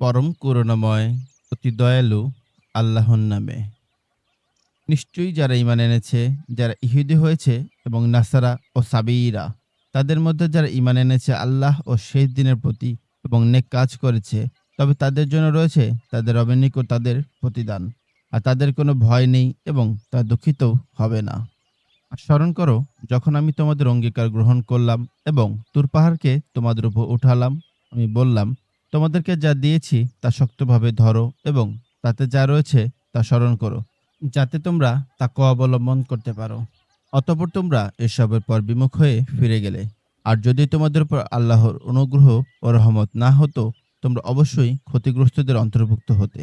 পরম করুণাময়, অতি দয়ালু আল্লাহর নামে। নিশ্চয়ই যারা ইমান এনেছে, যারা ইহুদি হয়েছে এবং নাসারা ও সাবিরা, তাদের মধ্যে যারা ইমান এনেছে আল্লাহ ও শেষ দিনের প্রতি এবং নেক কাজ করেছে, তবে তাদের জন্য রয়েছে তাদের রবের ও তাদের প্রতিদান। আর তাদের কোনো ভয় নেই এবং তা দুঃখিত হবে না। স্মরণ করো, যখন আমি তোমাদের অঙ্গীকার গ্রহণ করলাম এবং তুর পাহাড়কে তোমাদের উপর উঠালাম, আমি বললাম তোমাদেরকে যা দিয়েছি তা শক্তভাবে ধরো এবং তাতে যা রয়েছে তা স্মরণ করো, যাতে তোমরা তা অবলম্বন করতে পারো। অতপর তোমরা এসবের পর বিমুখ হয়ে ফিরে গেলে। আর যদি তোমাদের উপর আল্লাহর অনুগ্রহ ও রহমত না হতো, তোমরা অবশ্যই ক্ষতিগ্রস্তদের অন্তর্ভুক্ত হতে।